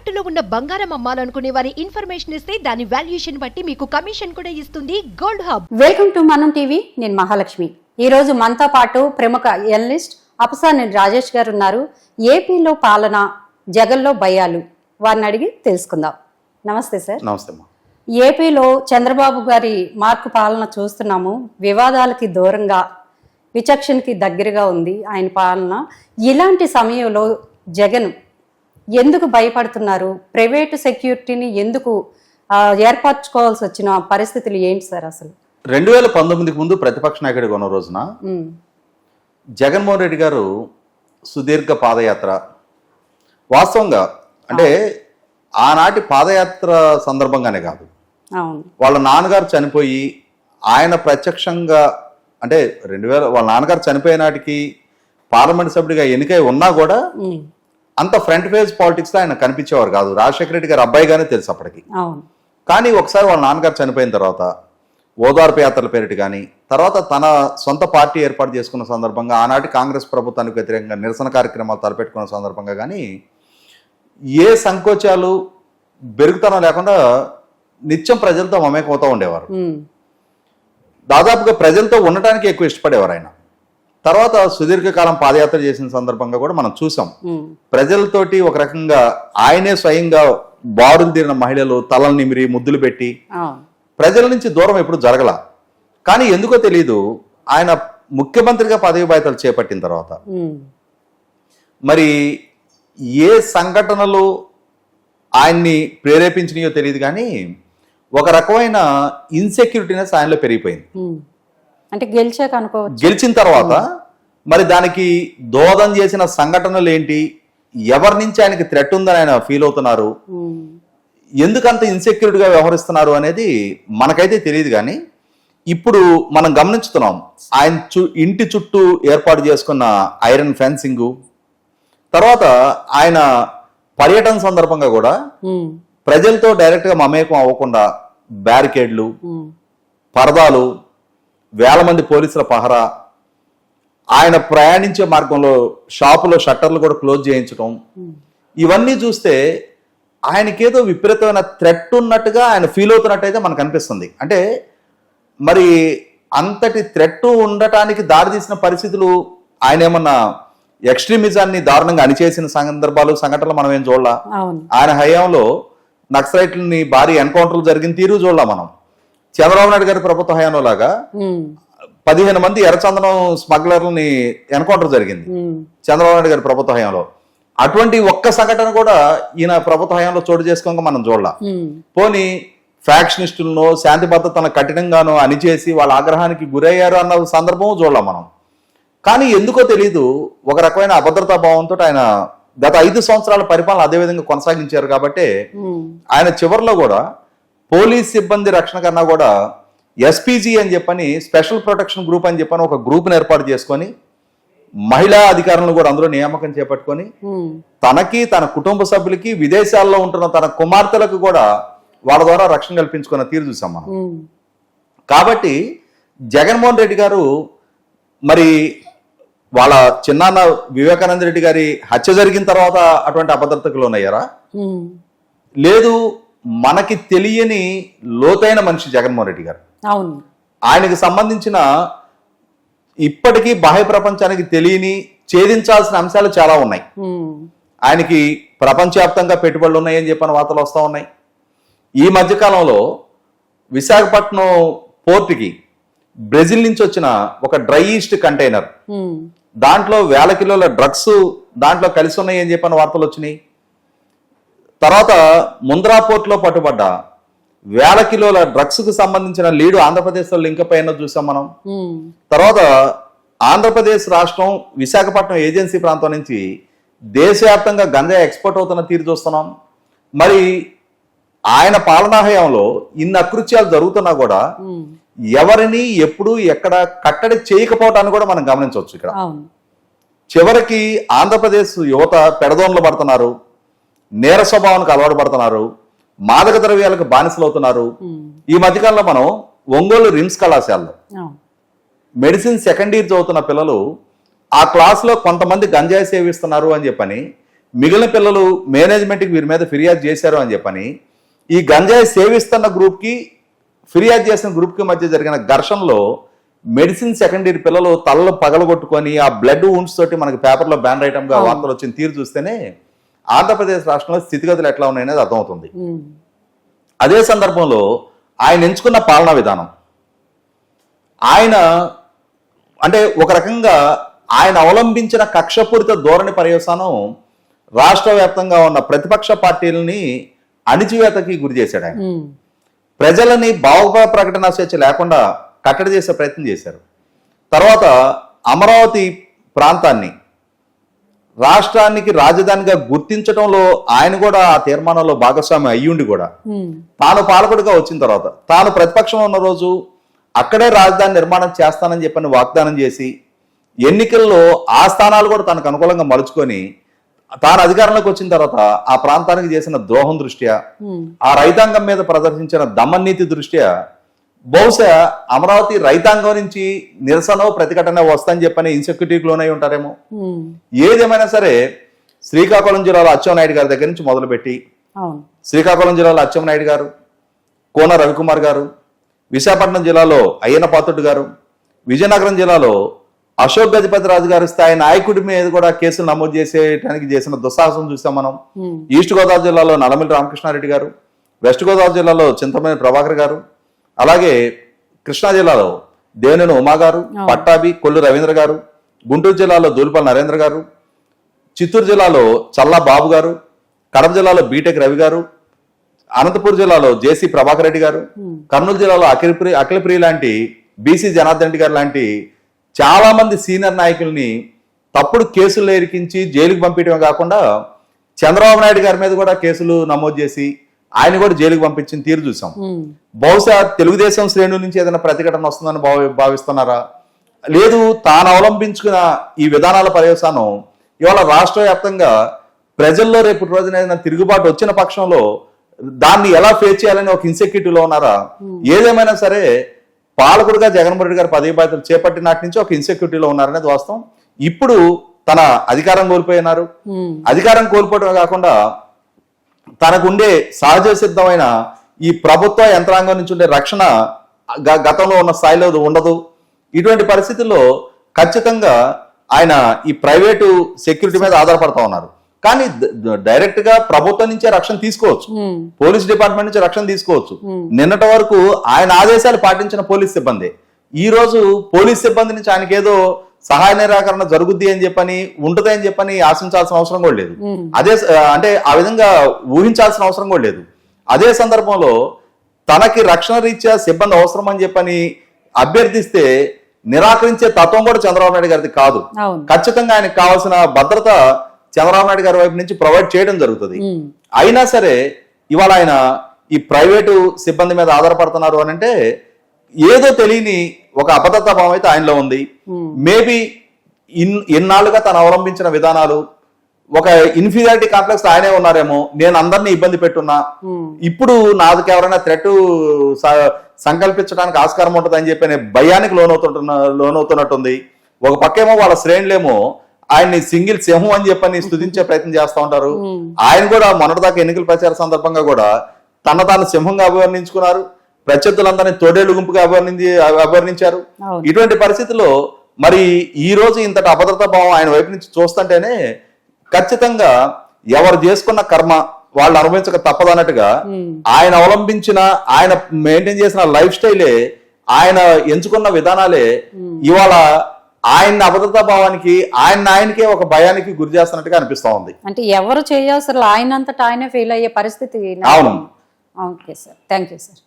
తాకట్టులో ఉన్న బంగారం అమ్మాలనుకునే వారి ఇన్ఫర్మేషన్ ఇస్తే దాని వాల్యుయేషన్ బట్టి మీకు కమిషన్ కూడా ఇస్తుంది gold hub. Welcome to Manam TV నేను మహాలక్ష్మి. ఈరోజు మనతో పాటు ప్రముఖ ఎనలిస్ట్ అపసాని రాజేష్ గారు ఉన్నారు. ఏపీలో పాలన జగన్లో భయాలు. వారిని అడిగి తెలుసుకుందాం. నమస్తే సార్. నమస్తే ఏపీలో చంద్రబాబు గారి మార్కు పాలన చూస్తున్నాము. వివాదాలకి దూరంగా విచక్షణకి దగ్గరగా ఉంది ఆయన పాలన. ఇలాంటి సమయంలో జగన్ ఎందుకు భయపడుతున్నారు? ప్రైవేటు సెక్యూరిటీని ఎందుకు ఏర్పరచుకోవాల్సి వచ్చిన పరిస్థితులు ఏంటి సార్ అసలు? రెండు వేల పంతొమ్మిదికి ముందు ప్రతిపక్ష నాయకుడిగా ఉన్న రోజున జగన్మోహన్ రెడ్డి గారు సుదీర్ఘ పాదయాత్ర. వాస్తవంగా అంటే ఆనాటి పాదయాత్ర సందర్భంగానే కాదు. వాళ్ళ నాన్నగారు చనిపోయి ఆయన ప్రత్యక్షంగా అంటే రెండు వేల వాళ్ళ నాన్నగారు చనిపోయే నాటికి పార్లమెంట్ సభ్యుడిగా ఎన్నికై ఉన్నా కూడా అంత ఫ్రంట్ పేజ్ పాలిటిక్స్లో ఆయన కనిపించేవారు కాదు. రాజశేఖర రెడ్డి గారు అబ్బాయిగానే తెలుసు అప్పటికి. కానీ ఒకసారి వాళ్ళ నాన్నగారు చనిపోయిన తర్వాత ఓదార్పు యాత్రల పేరిట కానీ తర్వాత తన సొంత పార్టీ ఏర్పాటు చేసుకున్న సందర్భంగా ఆనాటి కాంగ్రెస్ ప్రభుత్వానికి వ్యతిరేకంగా నిరసన కార్యక్రమాలు తలపెట్టుకున్న సందర్భంగా కానీ ఏ సంకోచాలు బెరుగుతనం లేకుండా నిత్యం ప్రజలతో మమేకమవుతూ ఉండేవారు. దాదాపుగా ప్రజలతో ఉండటానికి ఎక్కువ ఇష్టపడేవారు ఆయన. తర్వాత సుదీర్ఘకాలం పాదయాత్ర చేసిన సందర్భంగా కూడా మనం చూసాం. ప్రజలతోటి ఒక రకంగా ఆయనే స్వయంగా బారులు తీరిన మహిళలు తలలు నిమిరి ముద్దులు పెట్టి ప్రజల నుంచి దూరం ఎప్పుడు జరగల. కానీ ఎందుకో తెలియదు ఆయన ముఖ్యమంత్రిగా పదవి బాధ్యతలు చేపట్టిన తర్వాత. మరి ఏ సంఘటనలు ఆయన్ని ప్రేరేపించినాయో తెలియదు కానీ ఒక రకమైన ఇన్సెక్యూరిటీనెస్ ఆయనలో పెరిగిపోయింది. అంటే గెలిచాక అనుకోవచ్చు. గెలిచిన తర్వాత మరి దానికి దోదం చేసిన సంఘటనలు ఏంటి ఎవరి నుంచి ఆయనకి థ్రెట్ ఉందని ఆయన ఫీల్ అవుతున్నారు? ఎందుకంత ఇన్సెక్యూర్డ్గా వ్యవహరిస్తున్నారు అనేది మనకైతే తెలియదు కానీ ఇప్పుడు మనం గమనించుతున్నాం. ఆయన చు ఇంటి చుట్టూ ఏర్పాటు చేసుకున్న ఐరన్ ఫెన్సింగ్ తర్వాత ఆయన పర్యటన సందర్భంగా కూడా ప్రజలతో డైరెక్ట్గా మమేకం అవ్వకుండా బ్యారికేడ్లు పరదాలు వేల మంది పోలీసుల పహరా. ఆయన ప్రయాణించే మార్గంలో షాపులో షట్టర్లు కూడా క్లోజ్ చేయించడం ఇవన్నీ చూస్తే ఆయనకేదో విపరీతమైన థ్రెట్ ఉన్నట్టుగా ఆయన ఫీల్ అవుతున్నట్టయితే మనకు అనిపిస్తుంది. అంటే మరి అంతటి థ్రెట్ ఉండటానికి దారితీసిన పరిస్థితులు ఆయన ఏమన్నా ఎక్స్ట్రీమిజాన్ని దారుణంగా అణిచేసిన సందర్భాలు సంఘటనలు మనం ఏం చూడాల? ఆయన హయాంలో నక్సలైట్లని భారీ ఎన్కౌంటర్లు జరిగిన తీరు చూడాల మనం. చంద్రబాబు నాయుడు గారి ప్రభుత్వ హయాంలో లాగా పదిహేను మంది ఎర్రచందనం స్మగ్లర్లని ఎన్కౌంటర్ జరిగింది. చంద్రబాబు నాయుడు గారి ప్రభుత్వ హయాంలో. అటువంటి ఒక్క సంఘటన కూడా ఈయన ప్రభుత్వ హయాంలో చోటు చేసుకోక మనం చూడాల. పోనీ ఫ్యాక్షనిస్టులను శాంతి భద్రతను కఠినంగానో అణిచేసి వాళ్ళ ఆగ్రహానికి గురయ్యారు అన్న సందర్భం చూడాల మనం. కానీ ఎందుకో తెలియదు ఒక రకమైన అభద్రతా భావంతో ఆయన గత ఐదు సంవత్సరాల పరిపాలన అదే విధంగా కొనసాగించారు కాబట్టి ఆయన చివరిలో కూడా పోలీస్ సిబ్బంది రక్షణ కన్నా కూడా ఎస్పీజీ అని చెప్పని స్పెషల్ ప్రొటెక్షన్ గ్రూప్ అని చెప్పని ఒక గ్రూప్ని ఏర్పాటు చేసుకొని మహిళా అధికారులను కూడా అందులో నియామకం చేపట్టుకొని తనకి తన కుటుంబ సభ్యులకి విదేశాల్లో ఉంటున్న తన కుమార్తెలకు కూడా వాళ్ళ ద్వారా రక్షణ కల్పించుకున్న తీరు చూసాం మనం. కాబట్టి జగన్మోహన్ రెడ్డి గారు మరి వాళ్ళ చిన్నాన్న వివేకానంద రెడ్డి గారి హత్య జరిగిన తర్వాత అటువంటి అభద్రతకు లోనయ్యారా? ఉమ్, లేదు మనకి తెలియని లోతైన మనిషి జగన్మోహన్ రెడ్డి గారు. అవును. ఆయనకి సంబంధించిన ఇప్పటికీ బాహ్య ప్రపంచానికి తెలియని ఛేదించాల్సిన అంశాలు చాలా ఉన్నాయి. ఆయనకి ప్రపంచవ్యాప్తంగా పెట్టుబడులు ఉన్నాయని చెప్పిన వార్తలు వస్తూ ఉన్నాయి. ఈ మధ్యకాలంలో విశాఖపట్నం పోర్టుకి బ్రెజిల్ నుంచి వచ్చిన ఒక డ్రై ఈస్ట్ కంటైనర్ దాంట్లో వేల కిలోల డ్రగ్స్ దాంట్లో కలిసి ఉన్నాయి అని చెప్పిన వార్తలు వచ్చినాయి. తర్వాత ముంద్రా పోర్ట్లో పట్టుబడ్డ. వేల కిలోల డ్రగ్స్కు సంబంధించిన లీడు ఆంధ్రప్రదేశ్లో లింక్ పైన చూసాం మనం. తర్వాత ఆంధ్రప్రదేశ్ రాష్ట్రం విశాఖపట్నం ఏజెన్సీ ప్రాంతం నుంచి దేశవ్యాప్తంగా గంజా ఎక్స్పోర్ట్ అవుతున్న తీరు చూస్తున్నాం. మరి ఆయన పాలనా హయాంలో ఇన్ని అకృత్యాలు జరుగుతున్నా కూడా ఎవరిని ఎప్పుడు ఎక్కడ కట్టడి చేయకపోవటాన్ని కూడా మనం గమనించవచ్చు ఇక్కడ. చివరికి ఆంధ్రప్రదేశ్ యువత పెడదోన్లు పడుతున్నారు. నేర స్వభావానికి అలవాటు పడుతున్నారు మాదక ద్రవ్యాలకు బానిసలు అవుతున్నారు. ఉమ్, ఈ మధ్యకాలంలో మనం ఒంగోలు రిమ్స్ కళాశాలలో మెడిసిన్ సెకండ్ ఇయర్ చదువుతున్న పిల్లలు ఆ క్లాస్లో కొంతమంది గంజాయి సేవిస్తున్నారు అని చెప్పని మిగిలిన పిల్లలు మేనేజ్మెంట్కి వీరి మీద ఫిర్యాదు చేశారు అని చెప్పని ఈ గంజాయి సేవిస్తున్న గ్రూప్కి ఫిర్యాదు చేసిన గ్రూప్కి మధ్య జరిగిన ఘర్షణలో మెడిసిన్ సెకండ్ ఇయర్ పిల్లలు తలలు పగలగొట్టుకొని ఆ బ్లడ్ వుండ్స్ తోటి మనకి పేపర్లో బ్యాన్గా వార్తలు వచ్చిన తీరు చూస్తేనే ఆంధ్రప్రదేశ్ రాష్ట్రంలో స్థితిగతులు ఎట్లా ఉన్నాయనేది అర్థమవుతుంది. అదే సందర్భంలో ఆయన ఎంచుకున్న పాలనా విధానం. ఆయన అంటే ఒక రకంగా ఆయన అవలంబించిన కక్షపూరిత ధోరణి పర్యవసానం రాష్ట్ర వ్యాప్తంగా ఉన్న ప్రతిపక్ష పార్టీలని అణిచివేతకి గురి చేశాడు ఆయన. ప్రజలని భావ ప్రకటన స్వేచ్ఛ లేకుండా కట్టడి చేసే ప్రయత్నం చేశారు. తర్వాత అమరావతి ప్రాంతాన్ని రాష్ట్రానికి రాజధానిగా గుర్తించడంలో ఆయన కూడా ఆ తీర్మానంలో భాగస్వామి అయ్యుండి కూడా. తాను పాలకుడిగా వచ్చిన తర్వాత తాను ప్రతిపక్షంలో ఉన్న రోజు అక్కడే రాజధాని నిర్మాణం చేస్తానని చెప్పని వాగ్దానం చేసి ఎన్నికల్లో ఆ స్థానాలు కూడా తనకు అనుకూలంగా మలుచుకొని తాను అధికారంలోకి వచ్చిన తర్వాత ఆ ప్రాంతానికి చేసిన ద్రోహం దృష్ట్యా ఆ రైతాంగం మీద ప్రదర్శించిన దమన్నీతి దృష్ట్యా బహుశా అమరావతి రైతాంగం నుంచి నిరసన ప్రతిఘటన వస్తని చెప్పని ఇన్సెక్యూరిటీకి లోనై ఉంటారేమో. ఏదేమైనా సరే శ్రీకాకుళం జిల్లాలో అచ్చెన్నాయుడు గారి దగ్గర నుంచి మొదలుపెట్టి శ్రీకాకుళం జిల్లాలో అచ్చెన్నాయుడు గారు కోన రవికుమార్ గారు విశాఖపట్నం జిల్లాలో అయ్యన్న పాత్రుడు గారు విజయనగరం జిల్లాలో అశోక్ గజపతి రాజు గారి స్థాయి నాయకుడి మీద కూడా కేసులు నమోదు చేసేటానికి చేసిన దుస్సాహసం చూసాం మనం. ఈస్ట్ గోదావరి జిల్లాలో నల్లమిల్లి రామకృష్ణారెడ్డి గారు వెస్ట్ గోదావరి జిల్లాలో చింతమనేని ప్రభాకర్ గారు అలాగే కృష్ణా జిల్లాలో దేవినేని ఉమా గారు పట్టాభి కొల్లు రవీంద్ర గారు గుంటూరు జిల్లాలో దూలిపల్లి నరేంద్ర గారు చిత్తూరు జిల్లాలో చల్లా బాబు గారు కడప జిల్లాలో బీటెక్ రవి గారు అనంతపూర్ జిల్లాలో జేసీ ప్రభాకర్ రెడ్డి గారు కర్నూలు జిల్లాలో అఖిలప్రి అఖిలప్రియ లాంటి బీసీ జనార్దన్ రెడ్డి గారు లాంటి చాలా మంది సీనియర్ నాయకుల్ని తప్పుడు కేసులు ఎరికించి జైలుకి పంపించడమే కాకుండా చంద్రబాబు నాయుడు గారి మీద కూడా కేసులు నమోదు చేసి ఆయన కూడా జైలుకి పంపించిన తీరు చూసాం. బహుశా తెలుగుదేశం శ్రేణుల నుంచి ఏదైనా ప్రతిఘటన వస్తుందని భావి భావిస్తున్నారా? లేదు తాను అవలంబించుకున్న ఈ విధానాల పర్యవసానం ఇవాళ రాష్ట్ర వ్యాప్తంగా ప్రజల్లో రేపు రోజున ఏదైనా తిరుగుబాటు వచ్చిన పక్షంలో దాన్ని ఎలా ఫేస్ చేయాలని ఒక ఇన్సెక్యూరిటీలో ఉన్నారా? ఏదేమైనా సరే పాలకుడుగా జగన్మోహన్ రెడ్డి గారు పదవి బాధ్యతలు చేపట్టిన నాటి నుంచి ఒక ఇన్సెక్యూరిటీలో ఉన్నారనేది వాస్తవం. ఇప్పుడు తన అధికారం కోల్పోయినారు. అధికారం కోల్పోవడమే కాకుండా తనకుండే సహజ సిద్ధమైన ఈ ప్రభుత్వ యంత్రాంగం నుంచి ఉండే రక్షణ గతంలో ఉన్న స్థాయిలో ఉండదు. ఇటువంటి పరిస్థితుల్లో ఖచ్చితంగా ఆయన ఈ ప్రైవేటు సెక్యూరిటీ మీద ఆధారపడతా ఉన్నారు. కానీ డైరెక్ట్గా ప్రభుత్వం నుంచే రక్షణ తీసుకోవచ్చు. పోలీస్ డిపార్ట్మెంట్ నుంచి రక్షణ తీసుకోవచ్చు. నిన్నటి వరకు ఆయన ఆదేశాలు పాటించిన పోలీస్ సిబ్బంది. ఈ రోజు పోలీస్ సిబ్బంది నుంచి ఆయనకి ఏదో సహాయ నిరాకరణ జరుగుద్ది అని చెప్పని ఉంటది అని చెప్పని ఆశించాల్సిన అవసరం కూడా లేదు. అదే అంటే ఆ విధంగా ఊహించాల్సిన అవసరం కూడా లేదు. అదే సందర్భంలో తనకి రక్షణ రీత్యా సిబ్బంది అవసరం అని చెప్పని అభ్యర్థిస్తే నిరాకరించే తత్వం కూడా చంద్రబాబు నాయుడు గారిది కాదు. ఖచ్చితంగా ఆయనకు కావాల్సిన భద్రత చంద్రబాబు నాయుడు గారి వైపు నుంచి ప్రొవైడ్ చేయడం జరుగుతుంది. అయినా సరే ఇవాళ ఆయన ఈ ప్రైవేటు సిబ్బంది మీద ఆధారపడుతున్నారు అని అంటే ఏదో తెలియని ఒక అభద్రతా భావం అయితే ఆయనలో ఉంది. మేబీ ఇన్ ఇన్నాళ్ళుగా తను అవలంబించిన విధానాలు ఒక ఇన్ఫీరియారిటీ కాంప్లెక్స్ ఆయనే ఉన్నారేమో నేను అందరినీ ఇబ్బంది పెట్టున్నా. ఉమ్, ఇప్పుడు నాది ఎవరైనా థ్రెట్ సంకల్పించడానికి ఆస్కారం ఉంటుంది అని చెప్పి నేను భయానికి లోనవుతుంటున్న లోనవుతున్నట్టుంది. ఒక పక్కేమో వాళ్ళ శ్రేణులేమో ఆయన్ని సింగిల్ సింహం అని చెప్పని స్తుతించే ప్రయత్నం చేస్తా ఉంటారు. ఉమ్, ఆయన కూడా మొన్నటిదాకా ఎన్నికల ప్రచార సందర్భంగా కూడా తన తాను సింహంగా అభివర్ణించుకున్నారు. ప్రత్యర్థులందరినీ తోడేళ్ళు గుంపుగా అభివర్ణించి అభివర్ణించారు ఇటువంటి పరిస్థితుల్లో మరి ఈ రోజు ఇంతటి అభద్రతా భావం ఆయన వైపు నుంచి చూస్తుంటేనే ఖచ్చితంగా ఎవరు చేసుకున్న కర్మ వాళ్ళు అనుభవించక తప్పదన్నట్టుగా ఆయన అవలంబించిన ఆయన మెయింటైన్ చేసిన లైఫ్ స్టైలే ఆయన ఎంచుకున్న విధానాలే ఇవాళ ఆయన అభద్రతా భావానికి ఆయన ఆయనకే ఒక భయానికి గురి చేస్తున్నట్టుగా అనిపిస్తా ఉంది. అంటే ఎవరు చేయవసరం ఆయనంతటా ఆయనే ఫెయిల్ అయ్యే పరిస్థితి అవును. Okay sir thank you sir